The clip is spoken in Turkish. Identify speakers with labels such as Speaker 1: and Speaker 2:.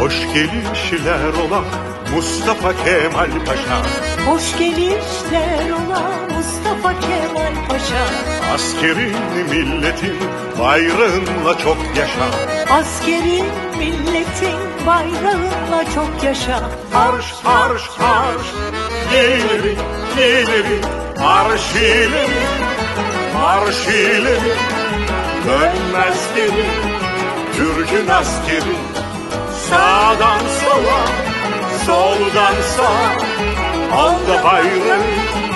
Speaker 1: Hoş gelişler olan Mustafa Kemal Paşa.
Speaker 2: Hoş gelişler ola Mustafa Kemal Paşa.
Speaker 1: Askerin milletin bayrağınla çok yaşa.
Speaker 2: Askerin milletin bayrağınla çok yaşa.
Speaker 1: Marş marş marş ileri ileri Marş ileri marş ileri Dönmez geri Türk'ün askeri Sağdan sola soldan sağa Al da bayrağı